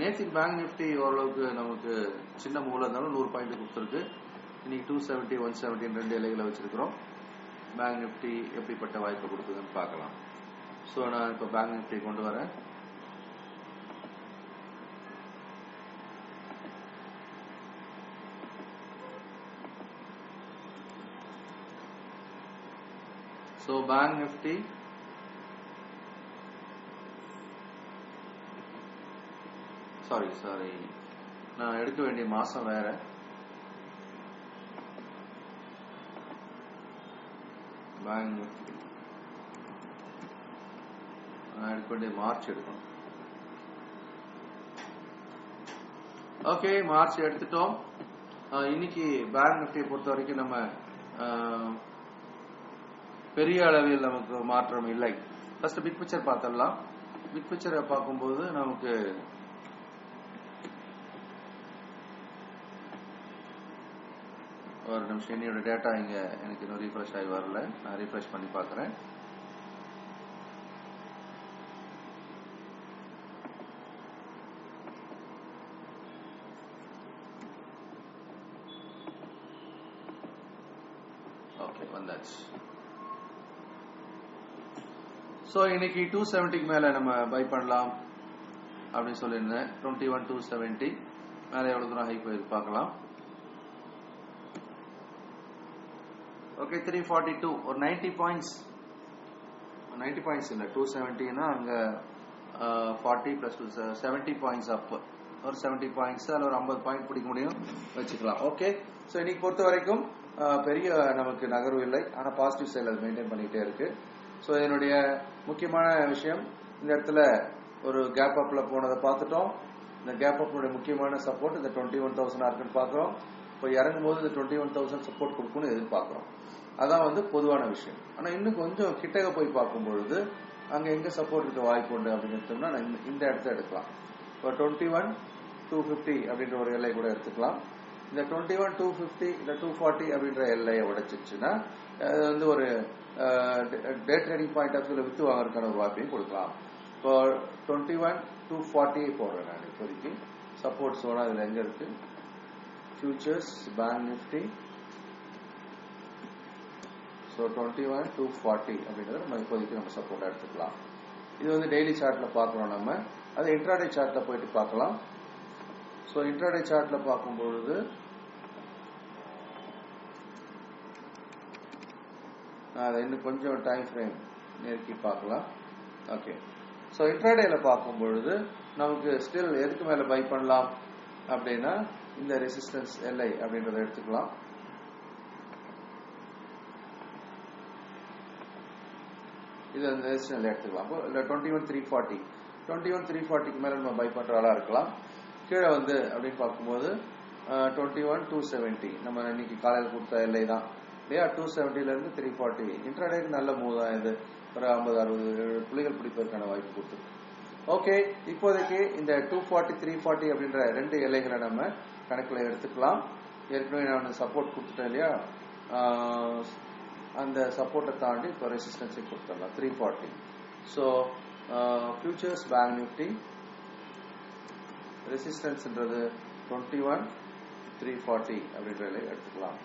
நேற்று bank Nifty ஓரளவுக்கு நமக்கு சின்ன மூலம் இருந்தாலும் நூறு பாயிண்ட் கொடுத்துருக்கு. இன்னைக்கு டூ செவன்ட்டி ஒன் செவன்ட்டி ரெண்டு இலைகளை வச்சிருக்கிறோம். பேங்க் நிஃப்டி எப்படிப்பட்ட வாய்ப்பு கொடுக்குதுன்னு பார்க்கலாம். ஸோ நான் இப்போ பேங்க் நிஃப்டி கொண்டு வரேன். So bank Nifty sorry sorry நான் எடுக்க வேண்டிய மாசம் வேற. பேங்க் நிஃப்டி நான் எடுக்க வேண்டிய மார்ச் எடுக்கணும். ஓகே மார்ச் எடுத்துட்டோம். இன்னைக்கு பேங்க் நிஃப்டியை பொறுத்த வரைக்கும் நம்ம பெரிய அளவில் நமக்கு மாற்றம் இல்லை. ஃபர்ஸ்ட் பிக் பிக்சர் பார்த்துடலாம். பிக் பிக்சரை பார்க்கும்போது நமக்கு ஒரு நிமிஷம் என்னோட டேட்டா இங்க எனக்கு இன்னும் ரீஃப்ரெஷ் ஆகி வரல. நான் ரீஃப்ரெஷ் பண்ணி பார்க்குறேன். ஓகே வந்தாச்சு. ஸோ இன்னைக்கு டூ செவன்ட்டிக்கு மேலே நம்ம பை பண்ணலாம் அப்படின்னு சொல்லியிருந்தேன். டுவெண்ட்டி ஒன் டூ செவன்ட்டி மேலே எவ்வளோ தூரம் ஹை போயிருக்கு பார்க்கலாம். ஓகே த்ரீ ஃபார்ட்டி டூ ஒரு நைன்டி பாயிண்ட்ஸ் நைன்டி பாயிண்ட்ஸ் இல்லை. டூ செவன்ட்டினா அங்கே forty plus two seventy points up ஒரு செவன்ட்டி பாயிண்ட்ஸ் அதில் ஒரு ஐம்பது பாயிண்ட் பிடிக்க முடியும். வச்சுக்கலாம். ஓகே ஸோ இன்னைக்கு பொறுத்த வரைக்கும் பெரிய நமக்கு நகர்வு இல்லை. ஆனால் பாசிட்டிவ் சைடில் அது மெயின்டைன் பண்ணிகிட்டே இருக்கு. ஸோ இதனுடைய முக்கியமான விஷயம் இந்த இடத்துல ஒரு கேப் அப்பில் போனதை பார்த்துட்டோம். இந்த கேப் அப்னுடைய முக்கியமான சப்போர்ட் இந்த டுவெண்ட்டி ஒன் தௌசண்ட் இருக்குன்னு பார்க்குறோம். இப்போ இறங்கும் போது இந்த டுவெண்ட்டி ஒன் தௌசண்ட் சப்போர்ட் கொடுக்கும்னு எதிர்பார்க்குறோம். அதான் வந்து பொதுவான விஷயம். ஆனால் இன்னும் கொஞ்சம் கிட்டக போய் பார்க்கும் பொழுது அங்கே எங்கே சப்போர்ட் இருக்க வாய்ப்பு உண்டு அப்படின்னு எடுத்தோம்னா இந்த- இடத்த எடுக்கலாம். இப்போ டுவெண்ட்டி ஒன் டூ ஃபிஃப்டி அப்படின்ற ஒரு எல்லை கூட எடுத்துக்கலாம். இந்த டுவெண்ட்டி ஒன் டூ ஃபிஃப்டி இல்லை டூ ஃபார்ட்டி அப்படின்ற எல்லையை உடைச்சிச்சுன்னா அது வந்து ஒரு டே ட்ரேடிங் பாயிண்ட் ஆஃப் வித்து வாங்குறதுக்கான ஒரு வாய்ப்பையும் கொடுக்கலாம். இப்போ டுவெண்ட்டி ஒன் டூ ஃபார்ட்டி போடுறேன் நான் இப்போதைக்கு. சப்போர்ட் சோனா இதில் எங்கே இருக்குது futures bank Nifty so twenty one two forty அப்படின்றத நம்ம இப்போதைக்கு நம்ம சப்போர்ட்டாக எடுத்துக்கலாம். இது வந்து டெய்லி சார்ட்டில் பார்க்குறோம் நம்ம. அது இன்ட்ராடே சார்ட்டில் போயிட்டு பார்க்கலாம். ஸோ இன்ட்ராடே சார்ட்டில் பார்க்கும்பொழுது நான் அதை இன்னும் கொஞ்சம் டைம் ஃப்ரேம் நெருக்கி பார்க்கலாம். ஓகே ஸோ இன்ட்ராடேல பார்க்கும் பொழுது நமக்கு ஸ்டில் எதுக்கு மேலே பை பண்ணலாம்? அப்படின்னா இந்த ரெசிஸ்டன்ஸ் எல்ஐ அப்படின்றத எடுத்துக்கலாம். இது அந்த ரெசிஸ்டன்ஸ் எடுத்துக்கலாம். அப்போ இல்லை twenty one three forty twenty one three ஃபார்ட்டிக்கு மேலே நம்ம பை பண்ணுற ஆளாக இருக்கலாம். கீழே வந்து அப்படின்னு பார்க்கும்போது டுவெண்ட்டி ஒன் டூ செவன்ட்டி நம்ம இன்னைக்கு காலையில் கொடுத்த எல்லை தான். இல்லையா? டூ செவன்ட்டிலேருந்து த்ரீ ஃபார்ட்டி இன்ட்ராடேக்கு நல்ல மூவ் தான் இது. ஒரு ஐம்பது அறுபது புள்ளிகள் பிடிப்பதற்கான வாய்ப்பு கொடுத்துருக்கு. ஓகே இப்போதைக்கு இந்த டூ ஃபார்ட்டி த்ரீ ஃபார்ட்டி அப்படின்ற ரெண்டு எல்லைகளை நம்ம கணக்கில் எடுத்துக்கலாம். ஏற்கனவே நான் சப்போர்ட் கொடுத்துட்டேன் இல்லையா? அந்த சப்போர்ட்டை தாண்டி இப்போ ரெசிஸ்டன்ஸை கொடுத்துடலாம் three forty so futures bank Nifty ரெசிஸ்டன்ஸ்ன்றது twenty one three forty அப்படின்ற எடுத்துக்கலாம்.